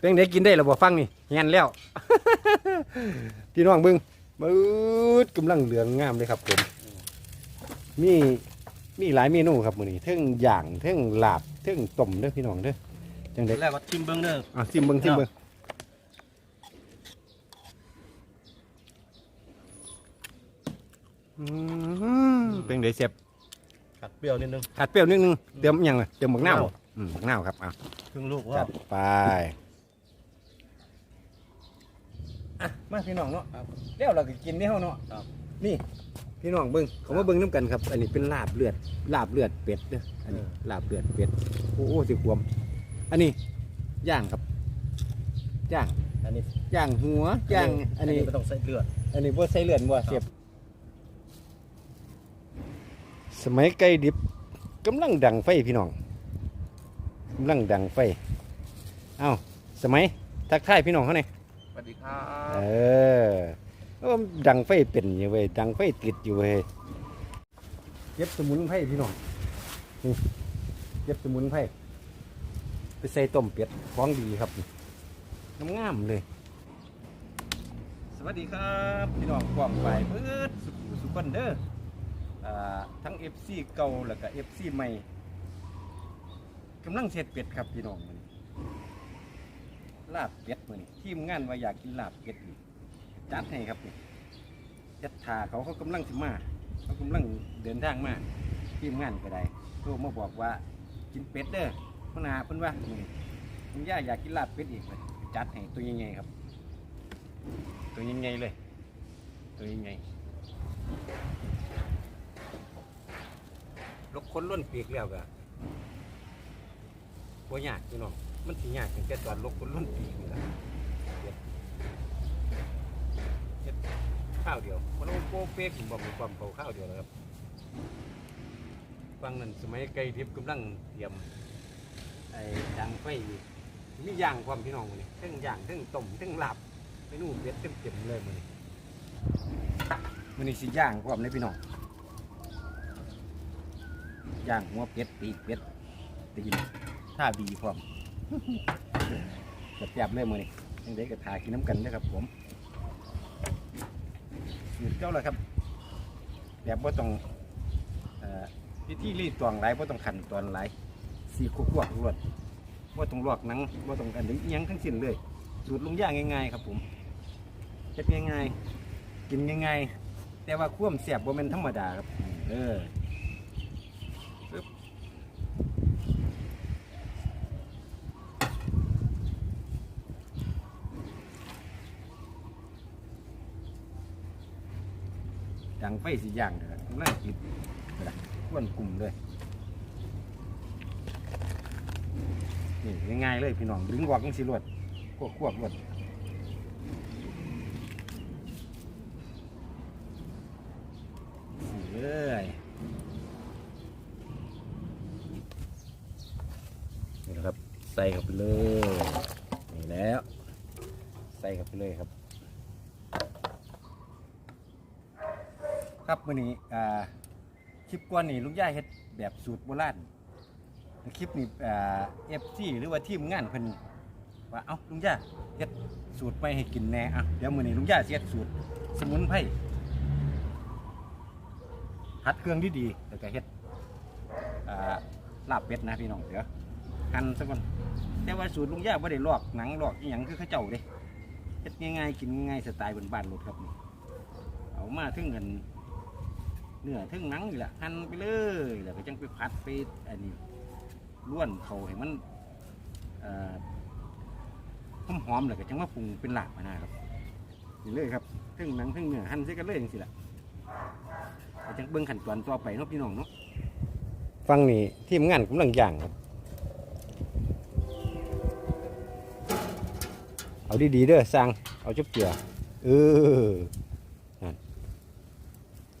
เป็นได้กินได้ระบบฟังนี่เงี้ยแล้ว พี่น้องเบิ้งมืดกำลังเหลืองงามเลยครับผมมีมีหลายเมนูครับมื้อนี้เทั้งย่างเทั้งลาบเทั้งต้มเด้อพี่น้องเด้อจังได๋แรกว่าชิมเบิ้งเด้ออะซิมเบิ้งซิมเบิ้งอืมเป็นไดเสียบกัดเปรี้ยวนิดนึงขาดเปรี้ยวนิดนึงเติมอิหยังเลยเติมหมกหน้าวอืมหมกหน้าวครับอะครึ่งลูกจัว่าดไป อะมาพี่น้องเนาะแล้วเราก็กินนี่เฮาเนาะครับ นี่พี่น้องเบิ้งเขามาเบิ้งน้ำกันครับ อันนี้เป็นลาบเลือด ลาบเลือดเป็ดเด้ออันนี้ลาบเลือดเป็ดโอ้โหสิควม อันนี้ย่างครับย่างอันนี้ย่างหัวย่างอันนี้ ไม่ต้องใส่เลือด อันนี้บ่ใส่เลือดบ่เสียบ สมัยไก่ดิบกำลังดังไฟพี่น้องกำลังดังไฟ เอ้าสมัยทักทายพี่น้องเขาหน่อยส วัสดีครัเอบอโอ้ดังไฟเป็นอยู่เว้ยดังไฟติดอยู่เว้ยเก็บสมุนไพรพี่น้องนี่เก็บสมุนไพรไปใส่ต้มเป็ดของดีครับน้ำงามเลย สวัสดีครับพี่น้องกว้างไปเพื่อสุขสุขคนเด้ออ่าทั้ง FC เก่าแล้วก็ FC ใหม่กำลังเสร็จเป็ดครับพี่น้องมื้อนี้ ลาบเป็ดมือนี้ทีมงานว่าอยากกินลาบเป็ดอีกจัดให้ครับนี่ยัดทาเขาเขากำลังสิมาเขากำลังเดินทางมาทีมงานก็ได้โทรมาบอกว่ากินเป็ดเด้อพนาเพิ่นว่านี้คุณย่าอยากกินลาบเป็ดอีกเลยจัดให้ตัวใหญ่ๆครับ ตัวยังไงเลย ตัวยังไงลกคนล้นปีกแล้วก็บ่ยากพี่น้อง มันสิยากตั้งแต่ตอนลกคนล้นปีกนี่แหละเฮ็ดเฮ็ดข้าวเดียวมันเอาโปเป๊กบ่มีความเผาข้าวเดียวนะครับฟังนั้นสมัยไก่ดิบกำลังเตรียมไอ้ดังไฟอยู่มีย่างความพี่น้องนี่ทั้งย่างทั้งต้มทั้งหลาบเมนูเบ็ดเต็มๆเลยมันนี้มันนี่สิย่างความเลยพี่น้องย่างหัวเป็ดปีกเป็ดตีนท่าดีพร้อม จับๆเลยมือนี่ยังได้กระทากินน้ำกันนะครับผมสูตรเจ้าเลยครับแบบว่าต้องเอ่อพิธีรีดตวงไรว่าต้องขันตอนไรสีคุกลวกรวดว่าต้องลวกหนังว่าต้องอันนี้อิหยังทั้งสิ้นเลยสูตรลุงย่างง่ายๆครับผมเฮ็ดง่ายๆกินง่ายๆแต่ว่าควมแซ่บบ่แม่นธรรมดาครับเออปึ๊บดัง ไฟสิย่างเด้อกำลังติดกระดาษควนกลุ่มเลยนี่ง่ายๆเลยพี่น้องดึงออกจังสิรวดควบควบรวดนี่เลยนี่นะครับ ใส่เข้าไปเลย นี่แล้ว ใส่เข้าไปเลยครับ ครับมื่อนี้อ่าคลิปก่อนนี่ลุงย่าเฮ็ดแบบสูตรโบราณคลิปนี้อ่าเอฟซีหรือว่าทีมงานเพิ่นว่าเอ้าลุงย่าเฮ็ดสูตรไปให้กินแน่อะเดี๋ยวมื่อนี้ลุงย่าสิเฮ็ดสูตรสมุนไพรหัดเครื่องที่ดีๆแล้วก็เฮ็ดอ่าลาบเป็ดนะพี่น้องเดี๋ยวหั่นซะก่อนแต่ว่าสูตรลุงย่าไม่ได้ลอกหนังลอกอหยังคือเขาเจ้าเด้เฮ็ดง่ายๆกินง่ายๆสไตล์บ้านๆรถครับนี่เอามาถึงกัน เนื้อถึงหนังนี่แหละหั่นไปเลยแล้วก็จังไปผัดไปอันนี้ล้วนเขาให้มันเอ่อหอมๆแล้วก็จังมาปรุงเป็นหลาบมานะครับนี่เลยครับถึงหนังถึงเนื้อหั่นใส่กันเลยจังซี่แหละไปจังเบิ่งขั้นตอนต่อไปเนาะพี่น้องเนาะฟังนี่ทีมงานกำลังย่างครับเอาดีๆเด้อสร้างเอาจุ๊บเจือเออนั่น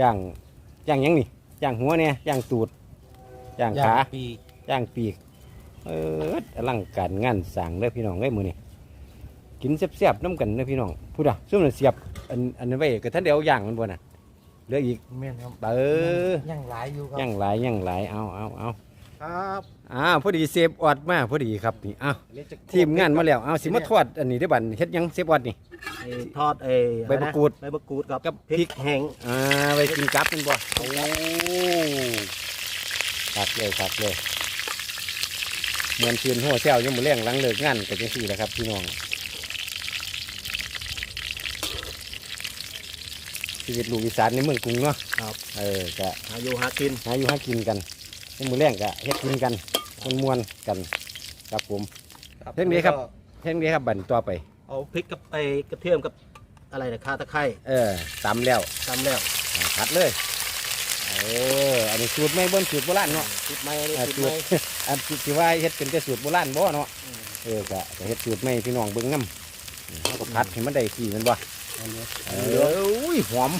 ย่าง ย่างหยังนี่ย่างหัวเนี่ยย่างตูดย่างขา ปีกย่างปีก เอออลังการงานสั่งเด้อพี่น้องเอ้ยมือนี่กินแซ่บๆน้ำกันเด้อพี่น้องพูดอะซุ่มน่ะเสียบอันอันนั้นไว้ก็ท่านเดียวย่างมันบ่น่ะเหลืออีกแม่นครับเบอร์ยังหลายอยู่ครับยังหลายยังหลายเอาเอาเอา ครับอ้าวพอดีเซฟออดมาพอดีครับนี่อ้าวอันนี้จะทีมงานมาแล้วอ้าวสิมาทอดอันนี้ได้อบัดเฮ็ดหยังเซฟออดนี่ไอ้ทอดไอ้ใบมะกรูดใบมะกรูดกับกับพริพริก กแห้งอ่าไว้กินกับแมันบ่โอ้คักเลยคักเลยเหมือนคืนหัวเซลยังบ่แรงหลังเลิกงานก็จังซี่แหละครับพี่น้องชีวิตลูกอีสานในเมืองกรุงเนาะครับ เออก็หาอยู่หากิน หาอยู่หากินกันยัง มือแรงก็เฮ็ดกินกันมันมวนๆกันครับผม เรื่องนี้ครับเท่งนี้ครับบันต่อไป เอาพริกกับไอ้กระเทียมกับอะไรนะข่าตะไคร้เออตำแล้วตำแล้วอ่าผัดเลยเอออันนี้สูตรไม่เบิ้นสูตรโบราณเนาะ ติดไม้อันนี้อ่าติดสูไม้ตรอันที่ที่ว่าเฮ็ดเป็นแต่สูตรโบราณบ่เนาะเออก็ก็เฮ็ดสูตรไม่พี่น้องเบิ่งนำเขาก็ผัดให้มันได้ที่แมันบ่อันนี้เอออุ้ยหอม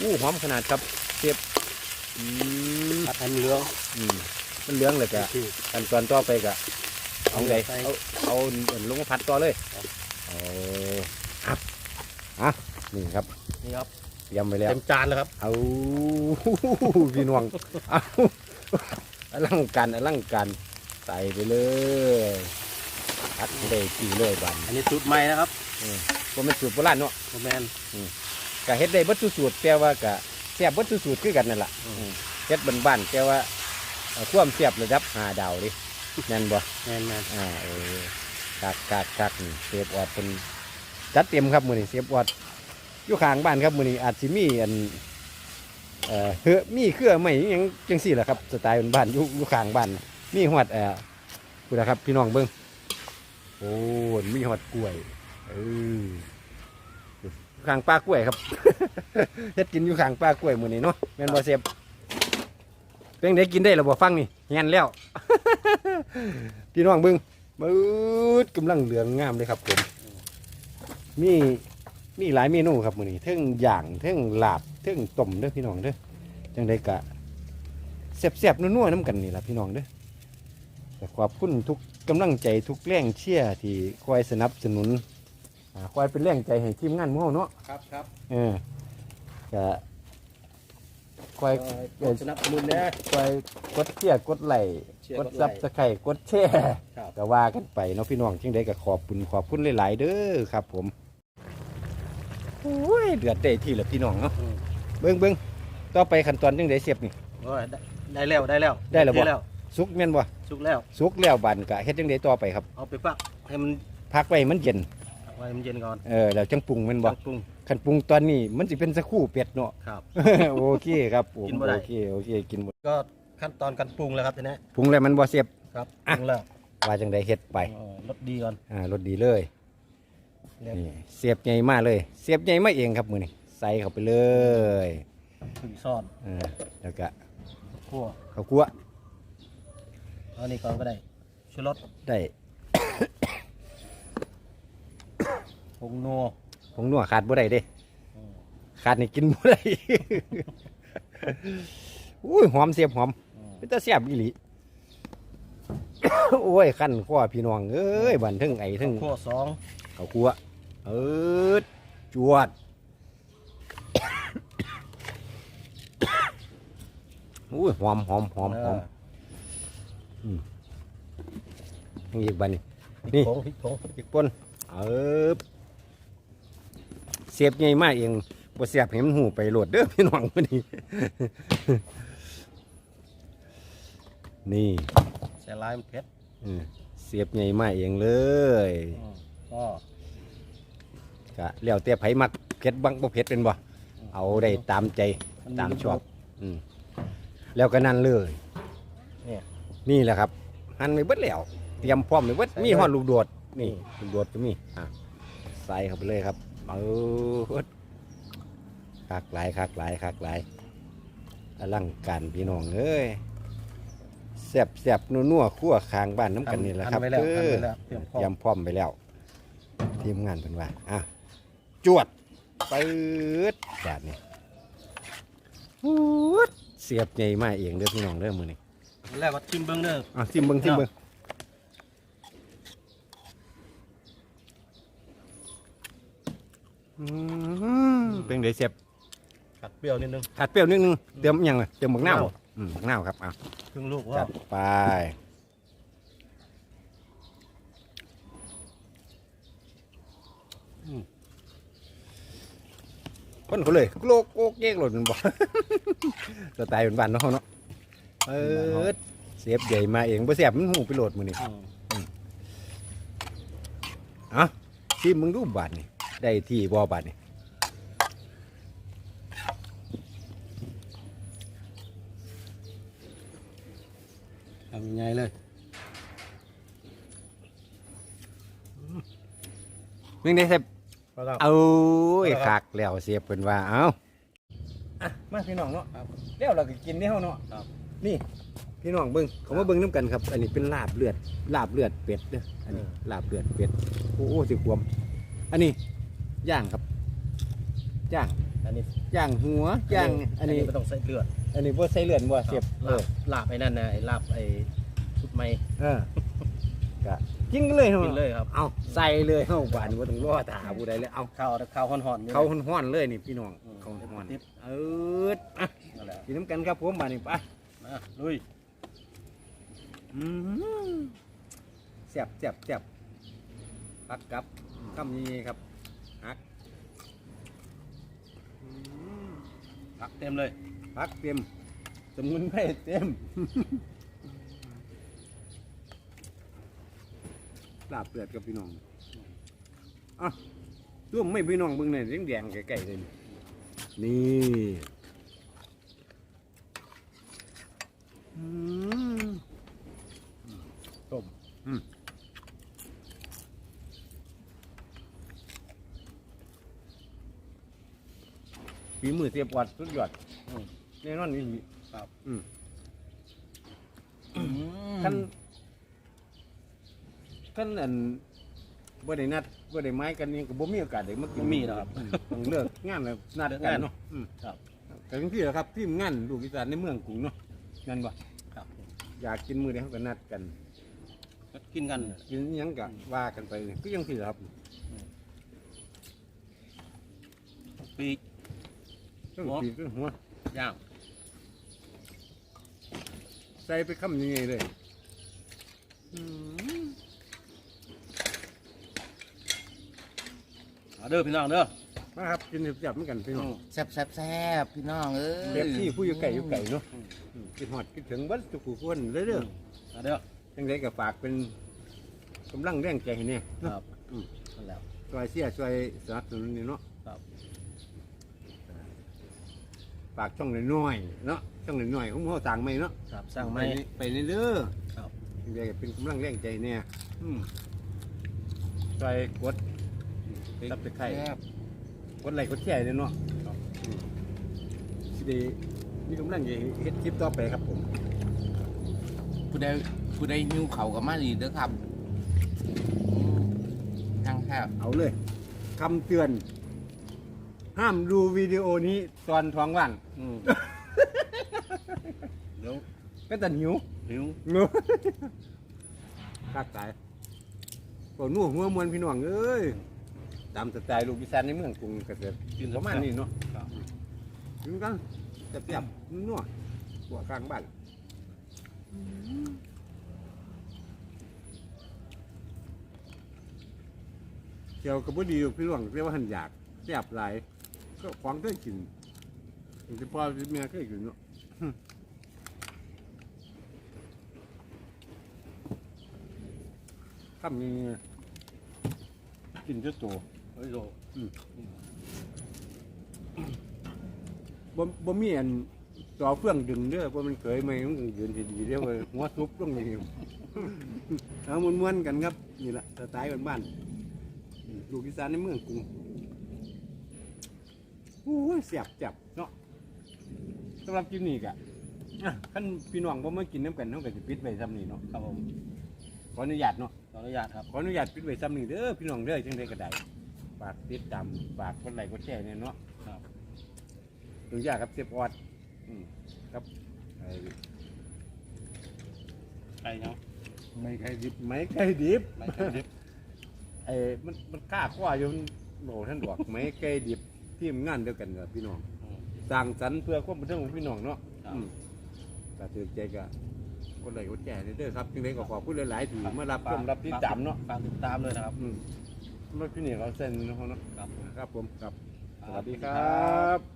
อู้หอมขนาดครับเสียบ อืมผัดให้มันเหลืองอืมมันเหลืองเลยก็ที่ขั้นตอนต่อไปก็เอาไงใส่ เอาเอาเอาลงมาผัดต่อเลยเอาอะอะนี่ครับนี่ครับเตรียมไปแล้ว เต็มจานแล้วครับเอา พี่น้องเอาอลังการอลังการใส่ไปเลยผัดให้ได้กี่เลยบันอันนี้สูตรใหม่นะครับว่ามันสูตรโบราณเนาะโมแมนก็เฮ็ดได้เบัดทุกสูตรแต่ว่าก็ แซ่บเบัดทุกสูตรคือกันนั่นแหละอืมอืมเฮ็ดบ้านๆแต่ว่าเอ่อความแซ่บระดับห้าดาวดิแม่นบ่ แมนแมนอ่าเออคักคักคักนี่เซฟออดเป็นจัดเต็มครับมื้อนี้เซฟออดอยู่ข้างบ้านครับมื้อนี้อาจสิมีอันเอ่อเฮือมีเครือไม้อิหยังจังซี่แหละครับสไตล์บ้านๆอยู่อยู่ข้างบ้านมีฮอดเอ่อพูดนะครับพี่น้องเบิ่งโอ้มีฮอดกล้วยเอออยู่ ข้างป้ากล้วยครับ เฮ็ดกินอยู่ข้างป้ากล้วยมื้อนี้เนาะแม่นบ่เซฟเป็นไดกินได้แล้วบ่ฟังนี่แฮนแล้ว พี่น้องเบิ่งบืดกำลังเหลืองงามเลยครับผมมีมีหลายเมนูครับมื้อนี้เทั้งย่างเทั้งลาบเทั้งต้มเด้อพี่น้องเด้อจังไดกะแซ่บๆนัวๆน้ำกันนี่ล่ะพี่น้องเด้อแต่ขอบคุณทุกกำลังใจทุกแรงเชียร์ที่คอยสนับสนุน อ่าคอยเป็นแรงใจให้ทีมงานหมู่เฮาเนาะครับครับเออก็คอยกดสนับสนุนนะ คอยกดเชียร์กดไลค์เชียร์กกดดไลค์ ซับสไครต์กดแชร์ ครับ ก็ว่ากันไปเนาะพี่น้องจึงได้ก็ขอบคุณขอบคุณหลาย ๆ เด้อครับ ผมโอ้ยเดือดได้ที่ละพี่น้องเนาะอืม เบิ้งเบิ้งต่อไปขั้นตอนจึงได้เสียบนี่ โอ้ยได้ได้แล้วได้แล้วได้แล้วบ่แล้วสุกแม่นบ่สุกแล้ว สุกแล้วบันกะเฮ็ดจังไดต่อไปครับ เอาไปปักให้มันพักไว้ให้มันเย็น ไว้ให้มันเย็นก่อนเออแล้วจังปรุงแม่นบ่ตั้งปรุงคันปรุงตอนนี้มันสิเป็นสักครู่เป็ดเนาะ ครับ โอเคครับผมกินบ่ได้ โอเคโอเคกินบ่ก็ขั้นตอนการปรุงแล้วครับทีนี้ปรุงแล้วมันบ่เสียบครับอะปรุงแล้วว่าจังไดเฮ็ดไปเออรสดีก่อนอ่ารสดีเลยแล้วนี่เสียบใหญ่มากเลย เสียบใหญ่มาเองครับมื้อนี้ใส่เข้าไปเลยถึงซ่อนเออแล้วก็คั่วข้าวคั่ว เอาอันนี้ก่อนก็ได้ชูรสได้ ผงนัวผงนัวขาดบ่ได้เด้อืมขาดนี่กินบ่ได้อุ้ยหอมเสียบหอมอืมเป็นตาเสียบอีหลีโอ้ยขั้นข้อพี่น้องเอ้ยบันทึงไอ้ทึงคั่วสองข้าวคั่วเอิดจวดอุ้ยหอมหอมหอมหอมเยังอีกบันนี่พริกนี่ผงพริกผงอีกป่นเอิบ เสียบใหญ่มากเองบ่เสียบเห็นมันหูไปโหลดเด้อพี่น้องมื้อนี้ นี่ใส่ลายมันเผ็ดอืมเสียบใหญ่มากเองเลยอืมก็ก็แล้วแต่ไผมักเผ็ดบังบ่เผ็ดเป็นบ่ เอาได้ตามใจนตามชอบอืมแล้วก็นั่นเลย เนี่ย นี่แหละครับ หั่นไปเบิดแล้ว เตรียมพร้อมไปเบิดใส่มีเลยฮอดลูกโดดนี่ลูกโดดก็มีอะใส่เข้าไปเลยครับ เออคักหลายคักหลายคักหลายอลังการพี่น้องเอ้ยแซ่บแซ่บนัวนัวๆคั่วคางบ้านน้ำกันนี่แหละครับทำไว้แล้วเอทำอไว้แล้วเตรียมพร้อเตรียมมพร้อมไปแล้วทีมงานเป็นว่าอะจวดปืดบาดนี่ฮู้ดเสียบใหญ่มาเองเด้อพี่น้องเด้อมือนี่แล้วก็ชิมเบิ้งเด้ออะซิมเบิ้งซิมเบิ้ง อืมเป็นไดเสียบกัดเปรี้ยวนิดนึงขาดเปรี้ยวนิดนึงเติมอิหยังล่ะเติมหมกน้าวมะนาวอืมเน่าวครับเอาครึ่งลูกจัว่าดไปอืมคนเขาเลยโลกโกกเก๊กหล่นบ่ สไตล์บ้านๆเนาะเขาเนาะเออเสียบใหญ่มาเองบ่เสียบมันหูไปโหลดมือนี่อะที่มึงดูบาทนี่ ได้ที่บ่บาทนี่ทำยังไงเลยมึงได้เสียบก็ต้องเอาไอ้เอาละครับคักแล้วเสียบเป็นว่าเอาอะมาพี่น้องเนาะครับแล้วเราก็กินได้เฮาเนาะครับ นี่ พี่น้องเบิ่งเขามาเบิ่งน้ำกันครับ อันนี้เป็นลาบเลือด ลาบเลือดเป็ดเด้ออันนี้ลาบเลือดเป็ด โอ้โหสิควมอันนี้ ย่างครับย่างอันนี้ย่างหัวย่างอันนี้ไม่ต้องใส่เลือด อันนี้บ่ใส่เลือดบ่เสียบเอลาอบลาบไอ้นั่นนะไอ้ลาบไอ้ชุดไม้เออก็กินกันเลยเนาะกินเลยครับเอาใส่เลยเฮาบานบ่ต้องรอถาผู้ใดเลยเอาข้าวข้าวห่อนๆนี่เขาฮ้อนๆเลยนี่พี่น้องอืมเขาฮ้อนติ๊บๆเอออะนั่นแหละกินน้ำกันครับผมบาดนี้ไปมาลุยอืมแซ่บแซ่บแซ่บปักกับคำนี้ครับฮักอืม ผักเต็มเลยพักเต็มสมุนไพรเต็ม ลาบเปลือดกับพี่น้องอะร่วมไม่พี่น้องเบิ่งหน่อยแดงแดงๆไก่ๆเลยนี่นี่อืม ต้ม ฝีมือเสียบวัดสุดยอดอืมแน่นอนนี่ครับอืมอืมขั้นขั้นอันบ่ได้นัดบ่ได้ไม้กันนี่ก็บ่มีโอกาสได้มากินมีนะครับอืมต้องเลิกงานแล้วนัดเลิกกังานนเนาะอืมครับ แต่ทั้งที่แหละครับที่งานลูกอีสานในเมืองกรุงเนาะนั่นบ่ครับ อยากกินมื้อใดเฮาก็นัดกัน ก็กินกันกินอิหยังก็ว่ากันไปก็ยังที่แหละครับ ปีก ต้องหัวปีกหัวย่างใส่ไปคำยังไงเลยอืมเอาเด้อพี่น้องเด้อมาครับกินเสียบๆเหมือนกันพี่น้องแซ่บแซ่บแซ่บพี่น้องเอ้ยเบบที่ผู้อยู่ไก่อยู่ไก่เนาะอืมคิดฮอดคิดถึงเบัดทุกผู้คนเลยเด้อเอาเด้อจังไดก็ฝากเป็นกำลังแรงใจให้แน่คเนาะรับนั่นแหละช่วยเสียช่วยสนับสนุนนี่เนาะครับ ฝากช่องน้อยๆเนาะช่องน้อยๆของเราต่างไหมเนาะครับสร้างไปไม้ ไปเรื่อยครับๆจังไดก็เป็นกำลังแรงใจแน่อืมช่วยกด ซับสไครแซ่บกดไลค์กดแชร์เลยเนาะอืมสิได้มีกำลังใจเฮ็ดคลิปต่อไปครับผมผู้ใดผู้ใดหิวเขาวกับมาดีเด้อครับอืมนั่งแซ่บเอาเลยคำเตือน ห้ามดูวิดีโอนี้ตอนท้องว่างอืมเดี๋ยวก็จะหิวหิวงูคากตายก็นู่หัวมวนพี่น้องเอ้ยตามสไตล์ลูกอีสานในเมืองกรุงเกษตรกินประมาณนี้เนาะครับกินกันจะเปียบนัวหัวกลางบ้านเกี่ยวกับบ่ดีอยู่พี่น้องเรียกว่าหันอยากแซ่บหลาย ก็ของเคยกินถึงจะพ่อจะเมียเคยกินเนาะคำนี้กินจะโตเฮ้ยโยบ่บ่มีอันต่อเฟื่องดึงเด้อบ่มันเคยไหมมันก็ยืนดีๆเด้อเว้ยหัวทุบลงนี่เอาม่วนๆกันครับ นี่ล่ะสไตล์บ้านๆอืมลูกอีสานในเมืองกรุงโอ้ยเสียบจับเนาะสำหรับกินนี่กะอะคันพี่น้องบ่มากินน้ำกันเฮาก็สิปิดไว้ซ้ำนี่เนาะครับผมขออนุญาตเนาะขออนุญาตครับขออนุญาตปิดไว้ซ้ำนี่เด้อพี่น้องเด้อจังไดก็ได้ฝากติดตามฝากกดไลค์กดแชร์เนี่ยเนาะครับอนุญาตครับเสียบออดอืมครับไอ้ไก่เนาะไม่ไข่ดิบไม่ไข่ดิบไม่ไก่ดิบไอ้มันมันกล้าคว้าอยู่มันโหท่านบอกไม่ไข่ดิบ ที่งานเดียวกันกับพี่น้องอืมสร้างสรรค์เพื่อความบันเทิงของพี่น้องเนาะครับ อืมถ้าถือใจก็คนไหนคนแก่เด้อครับจึงได้ก็ขอบคุณหลายๆที่มารับชมฝากรับติดตามเนาะฝากติดตามเลยนะครับ อืมรถพี่นี่เขาเส้นเนาะเนาะครับผมครับผมครับคสรับวัสดีครับ